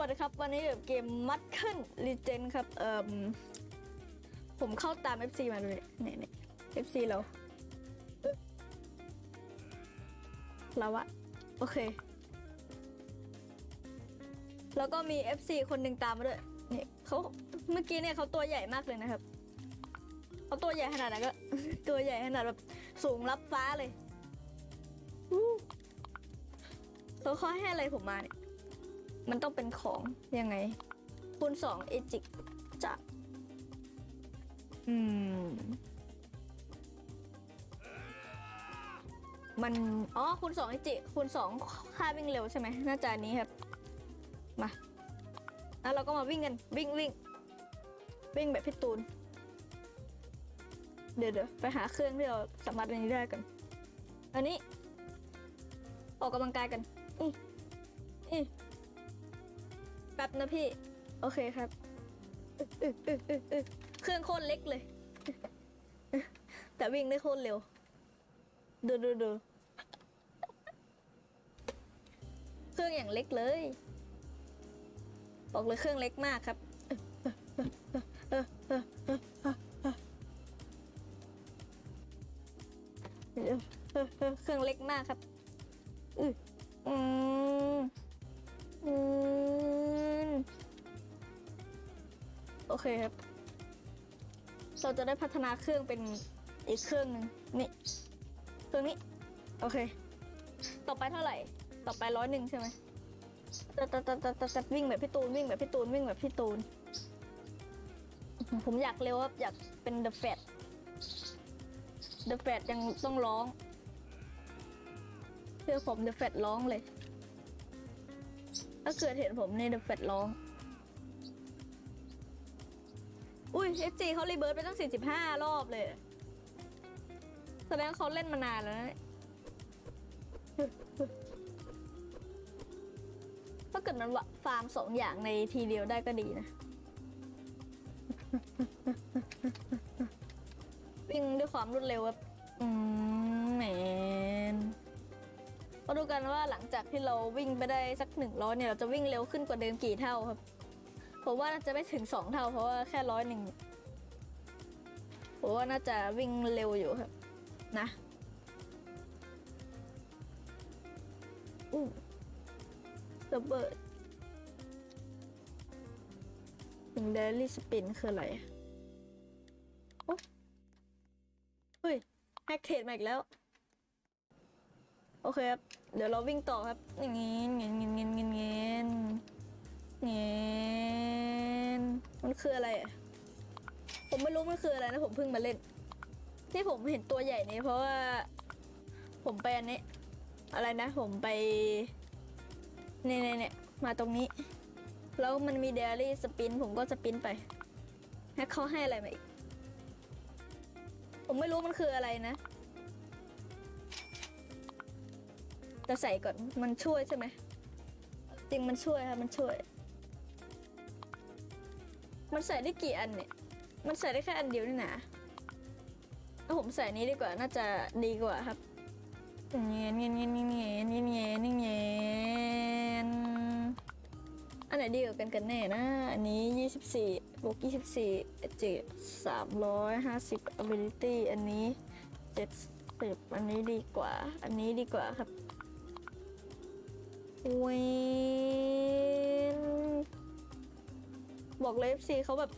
วัสดีครับ วันนี้อยู่กับเกมมัดขึ้นรีเจนครับ เอ่มผมเข้าตาม FC มาเลยเนี่ยเนี่ย FC เราเราอะโอเค แล้วก็มี FC คนหนึ่งตามมาด้วยเนี่ยเขาเมื่อกี้เนี่ยเขาตัวใหญ่มากเลยนะครับเขาตัวใหญ่ขนาดไหนก็ ตัวใหญ่ขนาดแบบสูงรับฟ้าเลยเขาเขาให้อะไรผมมาเนี่ย มันต้องเป็นของยังไง คูณสองเอจิกจะอืม มัน อ๋อ คูณสองเอจิ คูณสองค่าวิ่งเร็วใช่ไหมน่าจะอันนี้ครับ มาแล้วเราก็มาวิ่งกัน วิ่งวิ่ง วิ่งแบบพี่ตูน เดี๋ยวเดี๋ยวไปหาเครื่องที่เราสามารถอันนี้ได้กัน อันนี้ ออกกำลังกายกันอีอี แป๊บนะพี่ โอเคครับเครื่องโคตรเล็กเลย แต่วิ่งได้โคตรเร็ว ดูดูดูเครื่องอย่างเล็กเลย บอกเลยเครื่องเล็กมากครับเครื่องเล็กมากครับ เคครับ เราจะได้พัฒนาเครื่องเป็นอีกเครื่องหนึ่งนี่เครื่องนี้ โอเค ต่อไปเท่าไหร่ ต่อไปร้อยหนึ่งใช่ไหมตัดตัดตัดตัดตัดวิ่งแบบพี่ตูนวิ่งแบบพี่ตูนวิ่งแบบพี่ตูน ผมอยากเร็วครับอยากเป็น The Fat The Fat ยังต้องร้องเพื่อผม The Fat ร้องเลย ถ้าเกิดเห็นผมใน The Fat ร้อง อุ้ย FG เขารีเบิร์ตไปตั้ง 45 รอบเลย แสดงเขาเล่นมานานแล้วนะถ้าเกิดมันวะฟาร์มสองอย่างในทีเดียวได้ก็ดีนะ วิ่งด้วยความรวดเร็วแบบอืมแหมนมาดูกันว่าหลังจากที่เราวิ่งไปได้สักหนึ่งร้อยเนี่ย เราจะวิ่งเร็วขึ้นกว่าเดิมกี่เท่าครับ ผมว่าน่าจะไม่ถึงสองเท่า เพราะว่าแค่ร้อยหนึ่งผมว่าน่าจะวิ่งเร็วอยู่ครับ นะอู้ระเบิดถึงเดลี่สปินคืออะไรอะโอ้เฮ้ยแฮกเทรดมาอีกแล้ว โอเคครับ เดี๋ยวเราวิ่งต่อครับอย่างงี้เงี้ยเงี้ยเงี้ยเงี้ย เงี้ยมันคืออะไร ผมไม่รู้มันคืออะไรนะผมเพิ่งมาเล่น ที่ผมเห็นตัวใหญ่นี้เพราะว่า ผมไปอันนี้ อะไรนะ ผมไปเนี่ยเนี่ยเนี่ยมาตรงนี้ แล้วมันมีเดลี่สปิน ผมก็สปินไปให้เขาให้อะไรมาอีก ผมไม่รู้มันคืออะไรนะจะใส่ก่อนมันช่วยใช่ไหมจริงมันช่วยครับมันช่วย มันใส่ได้กี่อันเนี่ย มันใส่ได้แค่อันเดียวนี่นะเอาผมใส่นี้ดีกว่าน่าจะดีกว่าครับเงี้ยเงี้ยเงี้ยเงี้ยเงี้ยเงี้ยเงี้ยเงี้ยอันไหนดีกว่ากันกันแน่นะ อันนี้ 24บวก24เจ็ดสามร้อยห้าสิบ ability อันนี้เจ็ดสิบอันนี้ดีกว่า อันนี้ดีกว่าครับเวน บอกเลย FC เขาแบบ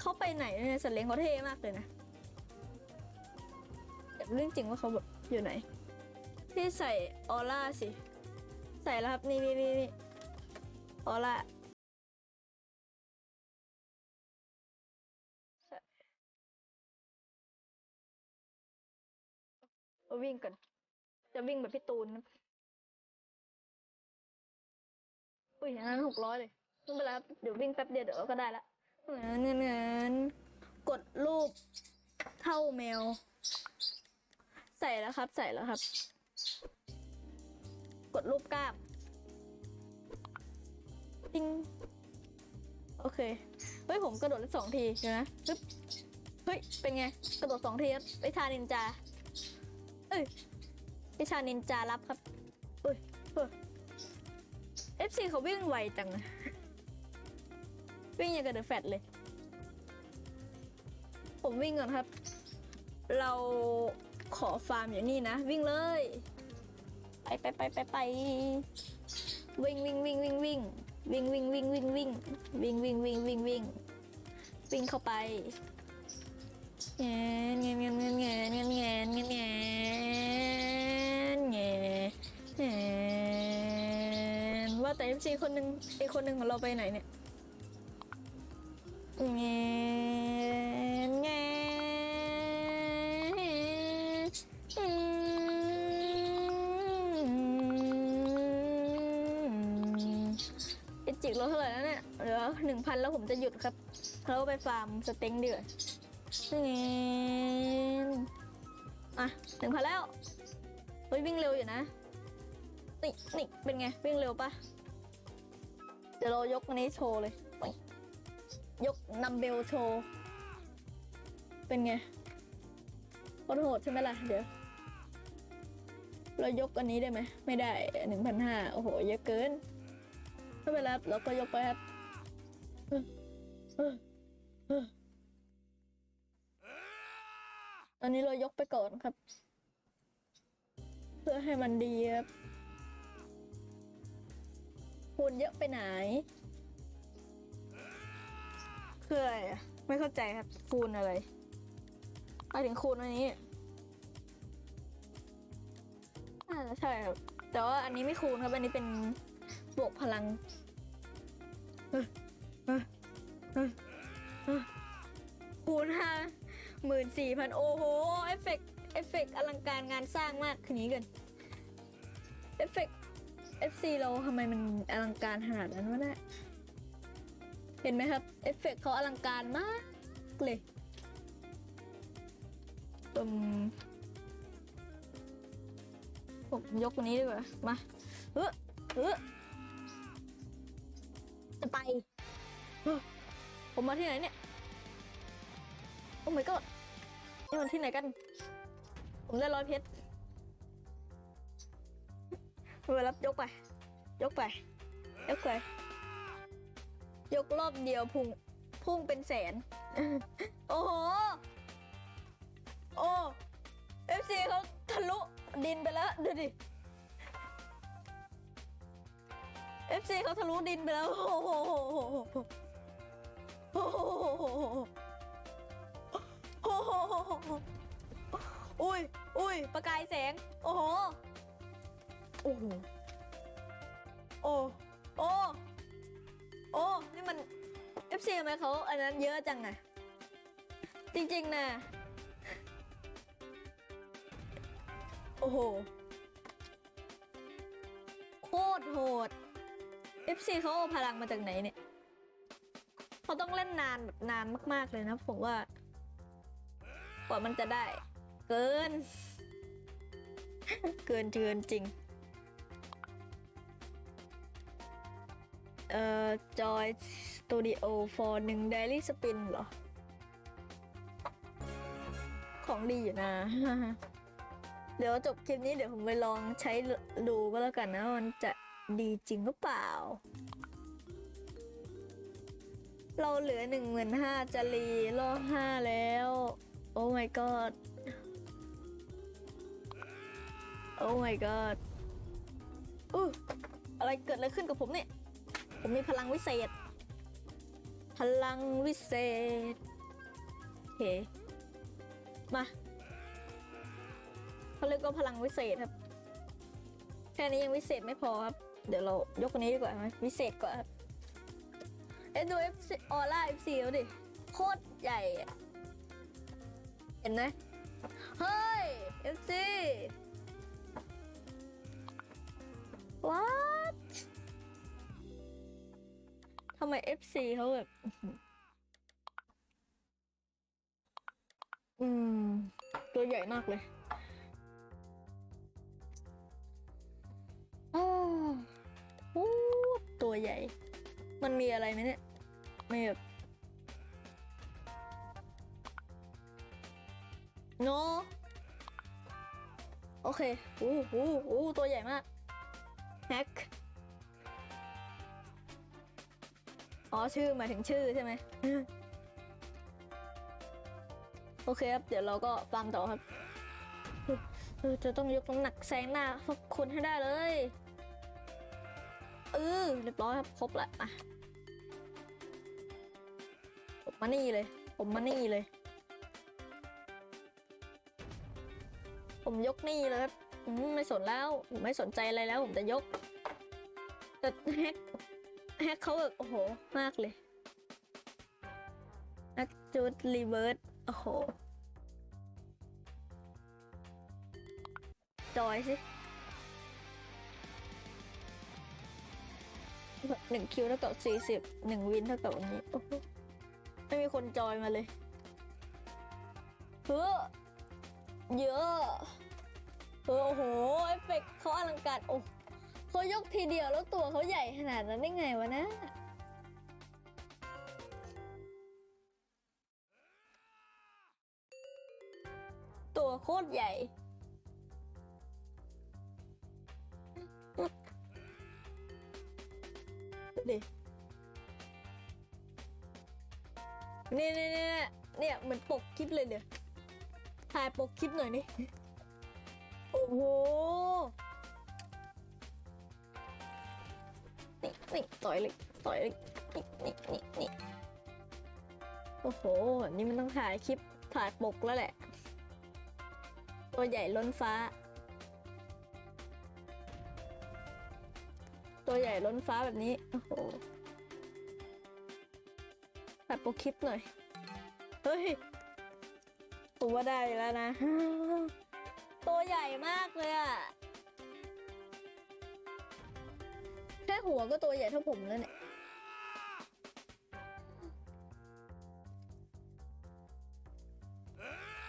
เขาไปไหนเนี่ยสัตว์เลี้ยงเขาเท่มากเลยนะแต่เรื่องจริงว่าเขาแบบอยู่ไหนพี่ใส่ออร่าสิ ใส่แล้วครับ นี่นี่นี่นี่ออร่าวิ่งก่อนจะวิ่งแบบพี่ตูนนะอุ้ยอย่างนั้นหกร้อยเลย ไม่เป็นไรครับเดี๋ยววิ่งแป๊บเดียวเดี๋ยวก็ได้ละเหมือนเหมือนกดรูปเท่าแมว ใส่แล้วครับ ใส่แล้วครับ กดรูปกล้ามติ้งโอเค เฮ้ย ผมกระโดดได้สองทีเดี๋ยวนะปึ๊บเฮ้ย เป็นไง กระโดดสองทีครับไปชานินจา เอ้ยไปชานินจารับครับเอ้ยเฮ้ย FC เขาวิ่งไวจังอะ วิ่งอย่างกับเดอะแฟตเลย ผมวิ่งก่อนครับ เราขอฟาร์มอยู่นี่นะ วิ่งเลย ไปไปไปไปไปวิ่งวิ่งวิ่งวิ่งวิ่งวิ่งวิ่งวิ่งวิ่งวิ่งวิ่งวิ่งวิ่งวิ่งวิ่งวิ่งเข้าไปแงนแงนแงนแงนแงนแงนแงนแงนแงนแงนแงนว่าแต่เอฟซีคนหนึ่งไอคนหนึ่งของเราไปไหนเนี่ย แงนแงนเอจิกลดเท่าไหร่แล้วเนี่ยเหลือหนึ่งพันแล้วผมจะหยุดครับเราไปฟาร์มสเต็งเดือดแงนอะหนึ่งพันแล้วเฮ้ยวิ่งเร็วอยู่นะนี่นี่เป็นไงวิ่งเร็วปะเดี๋ยวเรายกอันนี้โชว์เลย ยกนัมเบลโชว์เป็นไงโคตรโหดใช่ไหมล่ะ เดี๋ยว เรายกอันนี้ได้ไหม ไม่ได้หนึ่งพันห้าโอ้โห เยอะเกินไม่เป็นไรครับเราก็ยกไปครับออเออเออตอนนี้เรายกไปก่อนครับ เพื่อให้มันดีครับคูณเยอะไปไหน คืออะไรอะไม่เข้าใจครับคูณอะไรหมายถึงคูณอันนี้อ่าใช่ครับ แต่ว่าอันนี้ไม่คูณครับ อันนี้เป็นบวกพลังคูณห้าหมื่นสี่พันโอ้โห เอฟเฟกต์เอฟเฟกต์อลังการงานสร้างมากคืนนี้กันเอฟเฟกต์ FC เราทำไมมันอลังการขนาดนั้นวะเนี่ย เห็นไหมครับ เอฟเฟกต์เขาอลังการมากเลยอืมผมยกอันนี้ดีกว่า มาเฮ้อเฮ้อจะไปเฮ้อผมมาที่ไหนเนี่ย โอ้ my god นี่มันที่ไหนกัน ผมได้ร้อยเพชรเวลายกไป ยกไป ยกไป ยกรอบเดียวพุ่งพุ่งเป็นแสน โอ้โห โอ้ FC เขาทะลุดินไปแล้ว ดูดิ FC เขาทะลุดินไปแล้ว โอ้โหโอ้โหโอ้โหอุ้ยอุ้ยประกายแสง โอ้โห โอ้โห โอ้ โอ้ โอ้ นี่มัน FC ทำไมเขาอันนั้นเยอะจังอะจริง ๆนะโอ้โห โคตรโหด FC เขาเอาพลังมาจากไหนเนี่ย เขาต้องเล่นนานแบบนานมากๆเลยนะผมว่า กว่ามันจะได้ เกิน เกินเกินจริง เอ่อจอยสตูดิโอ for หนึ่ง daily spin เหรอ ของดีอยู่นะ เดี๋ยวจบคลิปนี้เดี๋ยวผมไปลองใช้ดูก็แล้วกันนะว่ามันจะดีจริงหรือเปล่า เราเหลือหนึ่งหมื่นห้าจะรีรอบห้าแล้ว โอ้ my god โอ้ my god อู้อะไรเกิดอะไรขึ้นกับผมเนี่ย ผมมีพลังวิเศษ พลังวิเศษโอเคมาเขาเรียกว่าพลังวิเศษครับ แค่นี้ยังวิเศษไม่พอครับ เดี๋ยวเรายกอันนี้ดีกว่าไหมวิเศษกว่าครับเอ็นดูเอฟซีออร่าเอฟซีเขาดิ โคตรใหญ่อะเห็นไหมเฮ้ยเอฟซีว้าำไม FC เขาแบบ อืม ตัวใหญ่มากเลยอ้โอ้ตัวใหญ่ มันมีอะไรไหมเนี่ยไม่แบบโนโอเคโอ้โหโอ้ตัวใหญ่มากแฮก อ๋อชื่อหมายถึงชื่อใช่ไหมโอเคครับ เดี๋ยวเราก็ฟาร์มต่อครับเออจะต้องยกน้ำหนักแซงหน้าพวกคุณให้ได้เลยเออเรียบร้อยครับครบละอะผมมานี่เลย ผมมานี่เลย ผมยกนี่เลยครับอืมไม่สนแล้ว ผมไม่สนใจอะไรแล้ว ผมจะยกแต่แฮก แฮกเขาแบบโอ้โห มากเลยนักจูดรีเวิร์สโอ้โห จอยสิหนึ่งคิวเท่ากับสี่สิบหนึ่งวินเท่ากับอันนี้ ไม่มีคนจอยมาเลยเฮ้อเยอะเออโอ้โห เอฟเฟกต์เขาอลังการ โอ้ เขายกทีเดียวแล้วตัวเขาใหญ่ขนาดนั้นได้ไงวะนะตัวโคตรใหญ่ ดิเนี่ยเนี่ยเนี่ยเนี่ยเหมือนปกคลิปเลยเดี๋ยถ่ายปกคลิปหน่อยนี่ โอ้โห นี่ต่อยเลยต่อยเลยนี่นี่นี่นี่โอ้โห นี่มันต้องถ่ายคลิปถ่ายปกแล้วแหละ ตัวใหญ่ล้นฟ้า ตัวใหญ่ล้นฟ้าแบบนี้ โอ้โหตัดโปรคลิปหน่อย เฮ้ยผมว่าได้แล้วนะ ตัวใหญ่มากเลยอะ ค่หัวก็ตัวใหญ่เท่าผมแล้วเนี่ย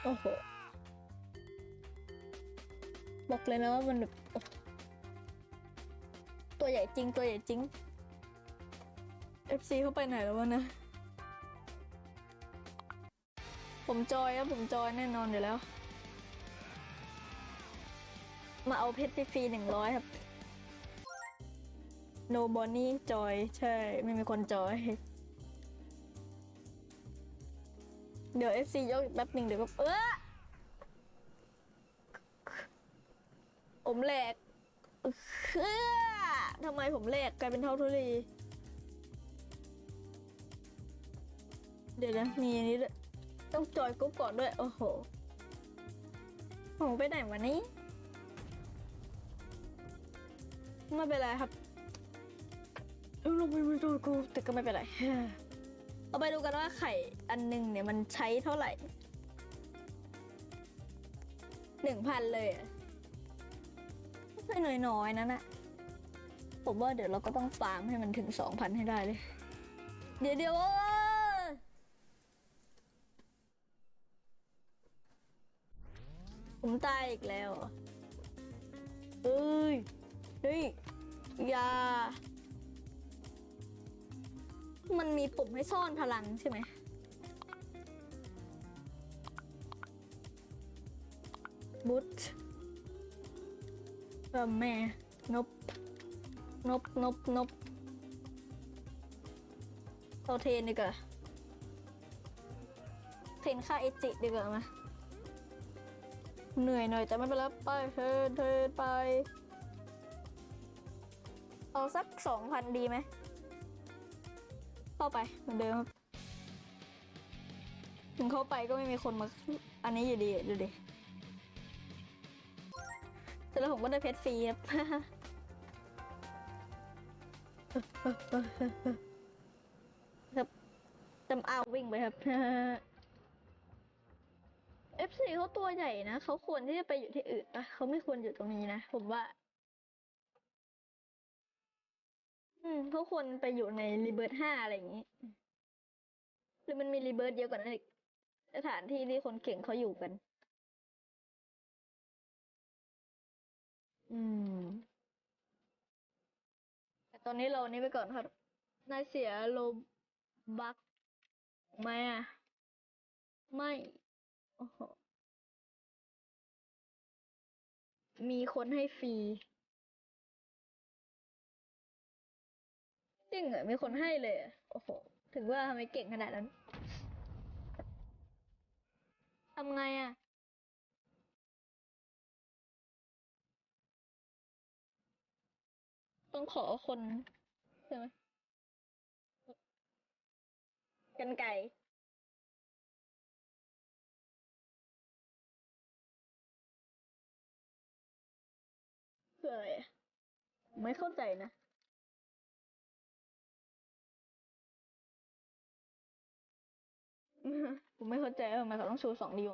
โอ้โห บอกเลยนะว่ามันแบบโอ้ตัวใหญ่จริงตัวใหญ่จริง FC เข้าไปไหนแล้ววะนะ ผมจอยครับผมจอยแน่นอนอยู่แล้ว มาเอาเพชรฟรีหนึ่งร้อยครับ no bonnie จอยใช่ ไม่มีคนจอย เดี๋ยว FC ยกอีกแป๊บหนึ่งเดี๋ยวก็เออผมแหลกเออทำไมผมแหลกกลายเป็นเท่าทุลี เดี๋ยวนะมีอันนี้ด้วยต้องจอยกรุ๊ปก่อนด้วย โอ้โห ผมไปไหนวันนี้ ไม่เป็นไรครับ ลงไปไม่ดูกูแต่ก็ไม่เป็นไรเอาไปดูกันว่าไข่อันหนึงเนี่ยมันใช้เท่าไหร่หนึ่งพันเลยอะไม่น้อยๆนะนะผมว่าเดี๋ยวเราก็ต้องฟาร์มให้มันถึงสองพันให้ได้เลย เดี๋ยวเดี๋ยวเอ้ยผมตายอีกแล้วเหรอเฮ้ยเฮ้ยอยา มันมีปุ่มให้ซ่อนพลังใช่ไหม บุตเออแม่ นบ นบ นบ นบเราเทนดีกว่าเทนค่าเอจิดีกว่ามาเหนื่อยหน่อยแต่ไม่เป็นไรไปเทนเทนไป เอาสักสองพันดีไหมาไปเหมือนเดิม ถึงเข้าไปก็ไม่มีคนมา อันนี้อยู่ดีอะดูดิแต่แล้วผมก็ได้เพชรฟรีครับครับจำเอาวิ่งไปครับ F4 เขาตัวใหญ่นะ เขาควรที่จะไปอยู่ที่อื่นปะเขาไม่ควรอยู่ตรงนี้นะ ผมว่า อืมเขาควรไปอยู่ในรีเบิร์ห้าอะไรอย่างนี้ หรือมันมีรีเบิร์เยอะกว่านั้นอีกสถานที่ที่คนเก่งเขาอยู่กัน อืม แต่ตอนนี้เรานี้ไปก่อนครับนายเสียโลบักไหมอะ ไม่โอ้โหมีคนให้ฟรี จริงเหรอมีคนให้เลยโอ้โห ถึงว่าทำไมเก่งขนาดนั้นทำไงอะต้องขอคนใช่ไหมกันไก่คืออะไรไม่เข้าใจนะ ผมไม่เข้าใจว่าทำไมเขาต้องชูสองนิ้ว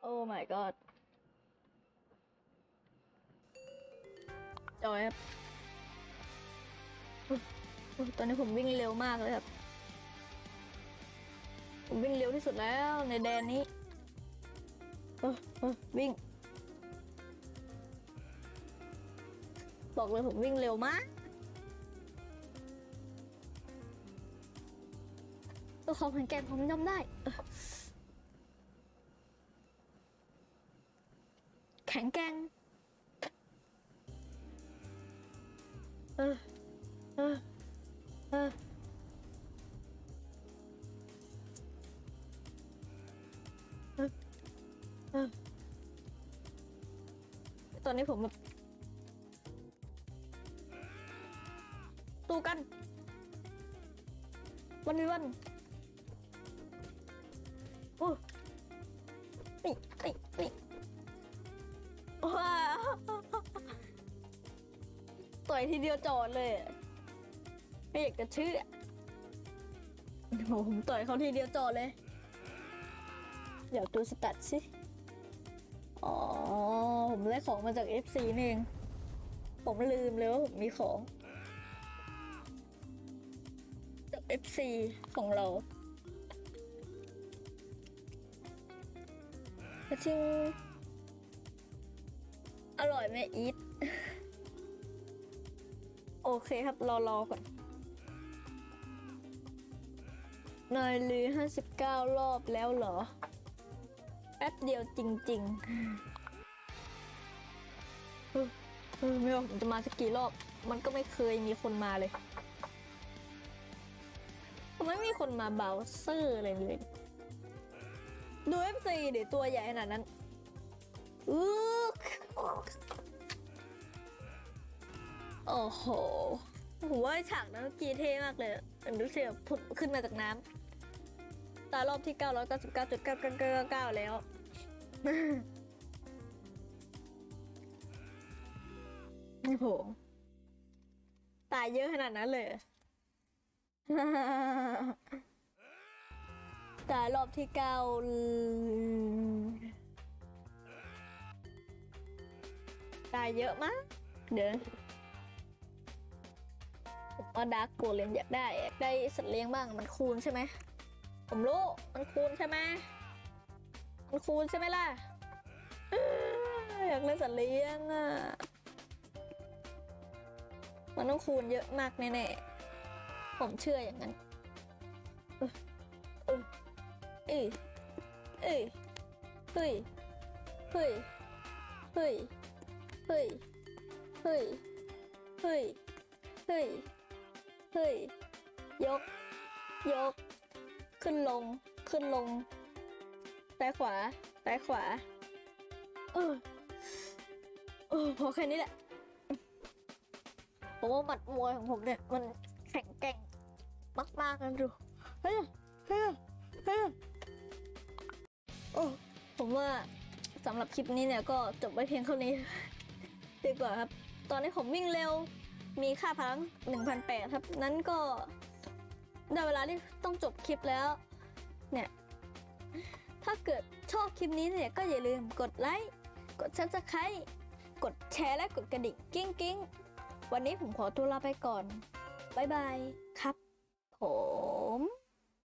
โอ้ my god จอยครับตอนนี้ผมวิ่งเร็วมากเลยครับ ผมวิ่งเร็วที่สุดแล้วในแดนนี้วิ่ง บอกเลยผมวิ่งเร็วมาก ตัวของแข็งแกร่งผมย่อมได้ แข็งแกร่งเออ เออ เออ เออ เออ ตอนนี้ผมแบบสู้กัน วันนี้วัน โอ้นี่นี่นี่ว้าวต่อยทีเดียวจอดเลยอะไม่อยากจะเชื่อโอ้โหผมต่อยเขาทีเดียวจอดเลยเดี๋ยวดูสตัดสิ อ๋อ ผมได้ของมาจาก FC นี่เองผมลืมเลยว่าผมมีของจาก FC ของเรา กระทิงอร่อยไหมอีทโอเคครับ รอรอก่อนนายลือห้าสิบเก้ารอบแล้วเหรอ แป๊บเดียวจริงๆเออเออไม่ว่าผมจะมาสักกี่รอบ มันก็ไม่เคยมีคนมาเลยทำไมไม่มีคนมาเบาเซอร์อะไรเลย ดูเอฟซีเดี๋ยวตัวใหญ่ขนาดนั้นอื้อโอ้โหผมว่าฉากนั้นเมื่อกี้เท่มากเลยอันดูเสียผุดขึ้นมาจากน้ำตารอบที่ 999.999แล้ว นี่ผตายเยอะขนาดนั้นเลย แต่รอบที่เก้าตายเยอะมาก เดี๋ยวผมว่าดาร์กโกเลมอยากได้อยากได้สัตว์เลี้ยงบ้างมันคูณใช่ไหม ผมรู้ มันคูณใช่ไหมมันคูณใช่ไหมล่ะ อยอยากเล่นสัตว์เลี้ยงอะ มันต้องคูณเยอะมากแน่ๆ ผมเชื่ออย่างนั้น เอ้ยเฮ้ยเฮ้ยเฮ้ยเฮ้ยเฮ้ยเฮ้ยเฮ้ยเฮ้ยยก ยก ขึ้นลง ขึ้นลงซ้ายขวาซ้ายขวา เออเออพอแค่นี้แหละผมว่าหมัดมวยของผมเนี่ย มันแข็งแกร่งมากๆนดู เฮ้ย เฮ้ย เฮ้ย โอ้ผมว่าสำหรับคลิปนี้เนี่ยก็จบไว้เพียงเท่านี้ดีกว่าครับ ตอนนี้ผมวิ่งเร็ว มีค่าพลัง1,800ครับ นั้นก็ได้เวลาที่ต้องจบคลิปแล้ว เนี่ย ถ้าเกิดชอบคลิปนี้เนี่ยก็อย่าลืมกดไลค์ กด subscribe กดแชร์และกดกระดิ่งกิ้งกิ้งวันนี้ผมขอตัวลาไปก่อน บ๊ายบายครับผม